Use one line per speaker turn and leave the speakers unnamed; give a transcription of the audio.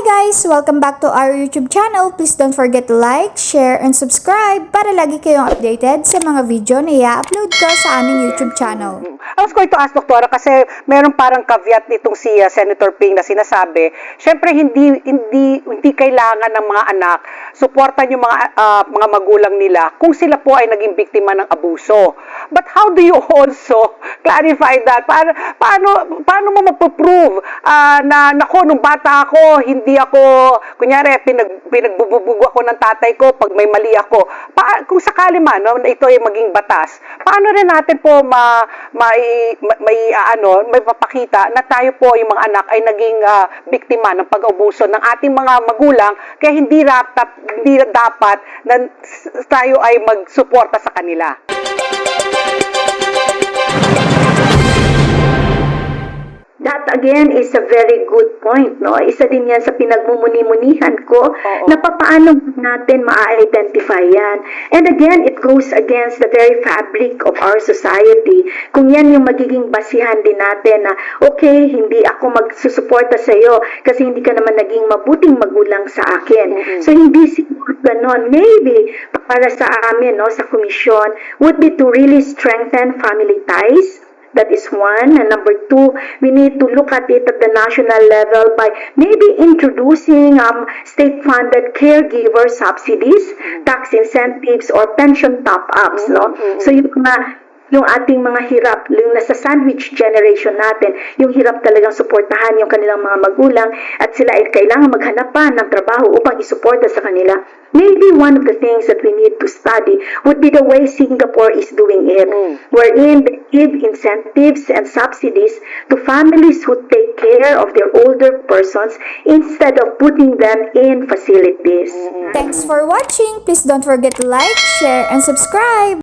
guys! Welcome back to our YouTube channel. Please don't forget to like, share, and subscribe para lagi kayong updated sa mga video na i-upload ko sa aming YouTube channel.
I was going to ask Doktora kasi meron parang caveat nitong si uh, Senator Ping na sinasabi, syempre hindi hindi hindi kailangan ng mga anak suportan yung mga uh, mga magulang nila kung sila po ay naging biktima ng abuso. But how do you also clarify that? Paano paano paano mo magpo-prove ah, na nako nung bata ako hindi ako kunyari pinag pinagbububugo ako ng tatay ko pag may mali ako. Pa, kung sakali man no, ito ay maging batas, paano rin natin po ma, may may ah, ano, may papakita na tayo po yung mga anak ay naging ah, biktima ng pag-abuso ng ating mga magulang kaya hindi dapat hindi dapat na tayo ay magsuporta sa kanila.
Thank you. Again is a very good point, no? Isa din yan sa pinagmumuni-munihan ko
Oo.
na papaano natin ma-identify yan. And again, it goes against the very fabric of our society. Kung yan yung magiging basihan din natin na, okay, hindi ako magsusuporta sa iyo kasi hindi ka naman naging mabuting magulang sa akin. So, hindi siguro ganon. Maybe, para sa amin, no, sa komisyon, would be to really strengthen family ties, That is one. And number two, we need to look at it at the national level by maybe introducing um, state-funded caregiver subsidies, tax incentives, or pension top-ups. No? So yung mga yung ating mga hirap, yung nasa sandwich generation natin, yung hirap talagang suportahan yung kanilang mga magulang at sila ay kailangan maghanap pa ng trabaho upang isuporta sa kanila. Maybe one of the things that we need to study would be the way Singapore is doing it, wherein they give incentives and subsidies to families who take care of their older persons instead of putting them in facilities.
Thanks for watching! Please don't forget to like, share, and subscribe!